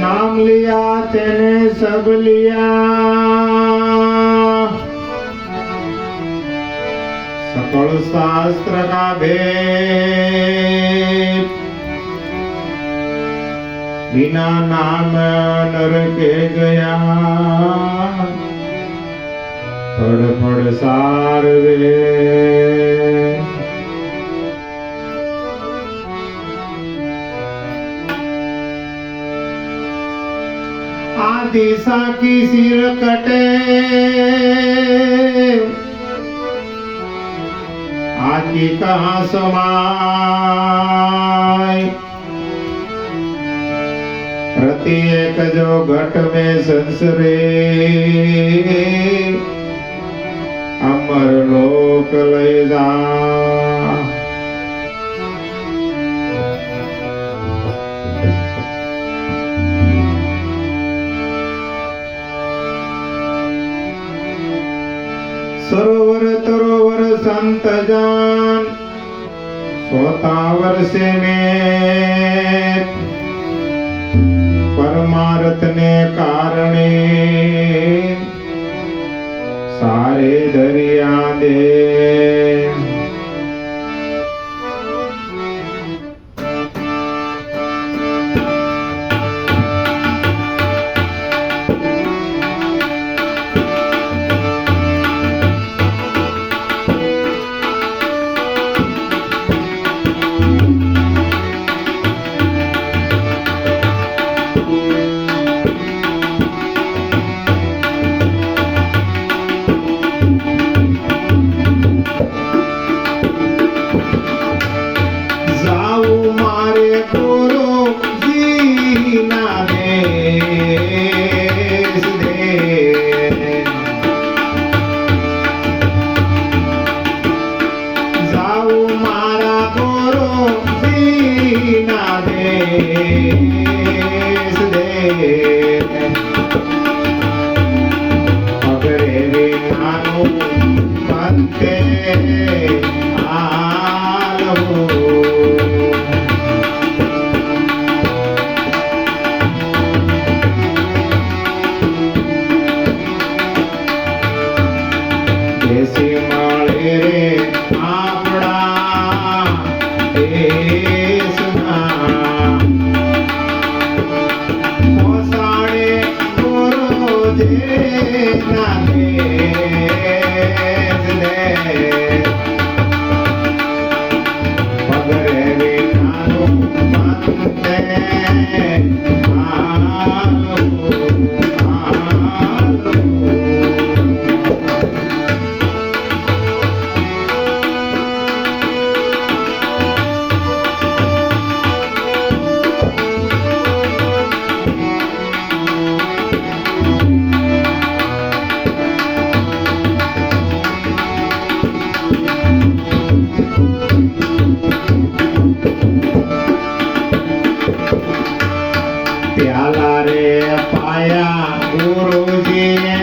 नाम लिया तेने सब लिया सकल शास्त्र का भेद बिना नाम नर के गया फड़ फड़ सार वे દિશા કી સિર કટે. આકી કહા સમાય પ્રતિ એક જો ઘટ મે સંસરે. અમર લોક લઈ જાય સરોવર તરોવર સંત જાન સોતા વર્ષે મેં પરમારથને કારણે સારે દરિયા દે જેના પ્યાલા રે પાયા ગુરુજીને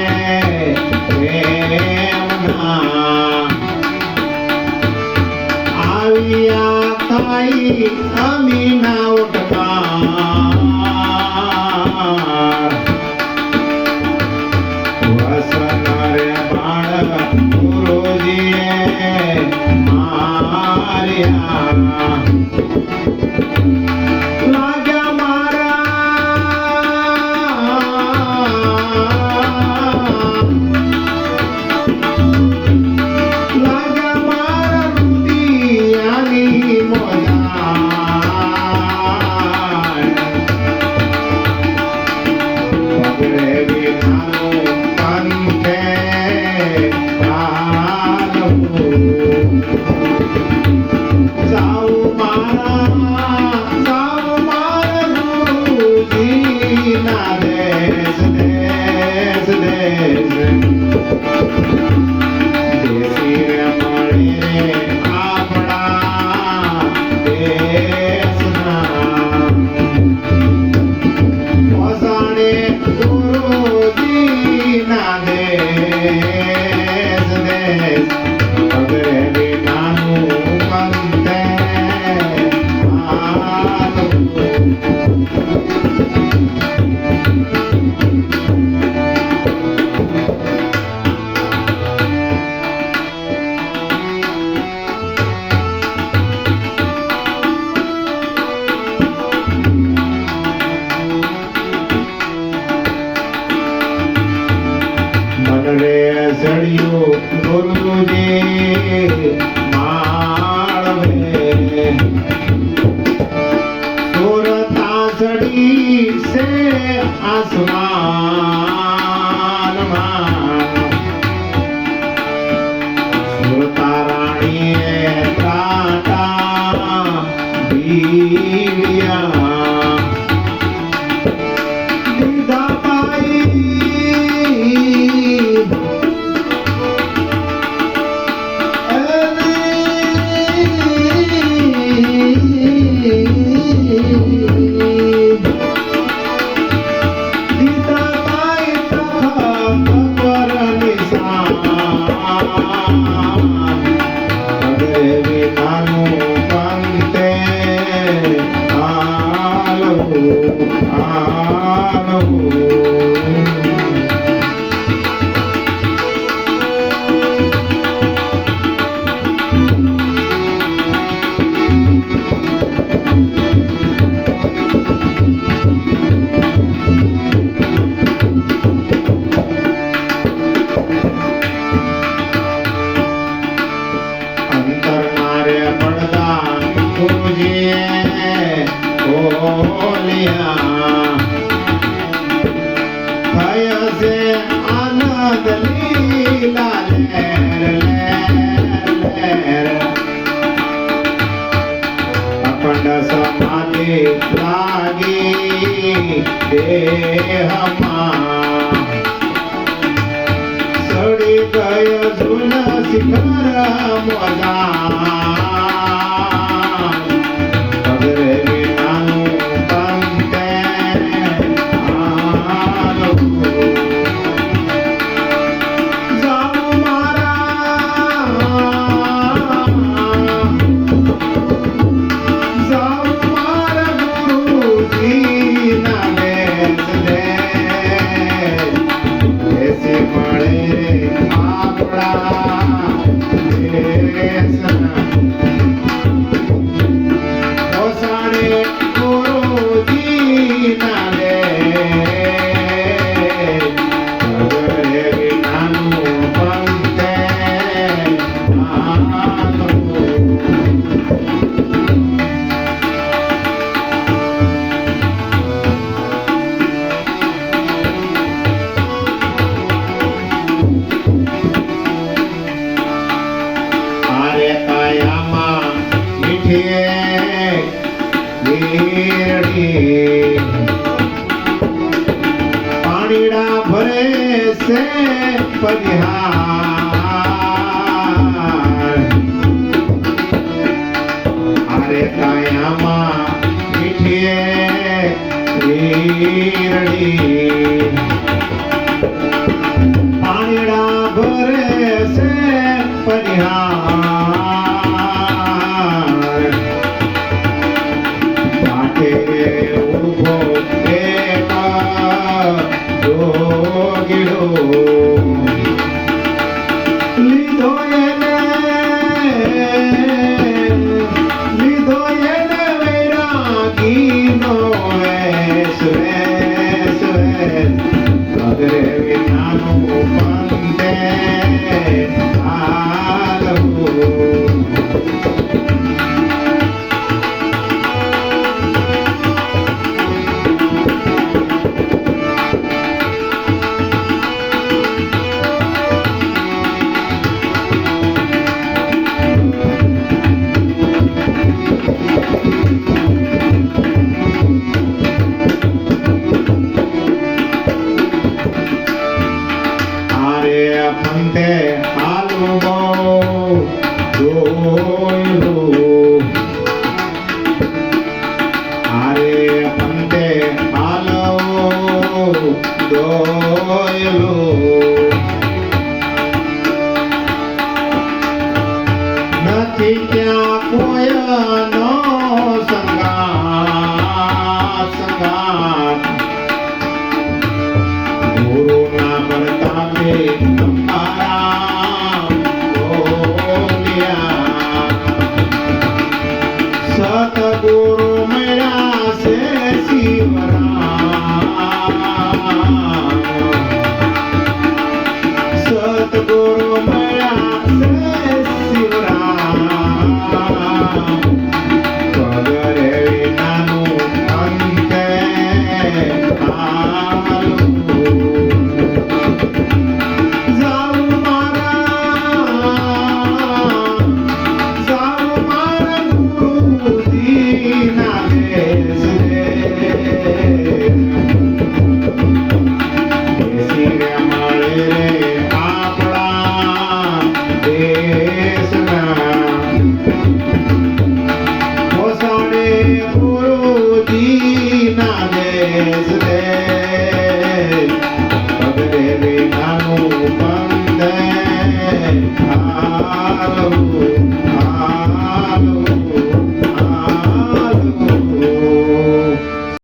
આવી આ તાઈ ઘડિયો ખોલજે લાગી દેહમાં સડી ગયો જુના શિખર મોજા પાણીડા ભરે છે પરિહાર અરે કાયામાં મીઠીએ રીરણી પાણીડા ભરે છે પરિહાર por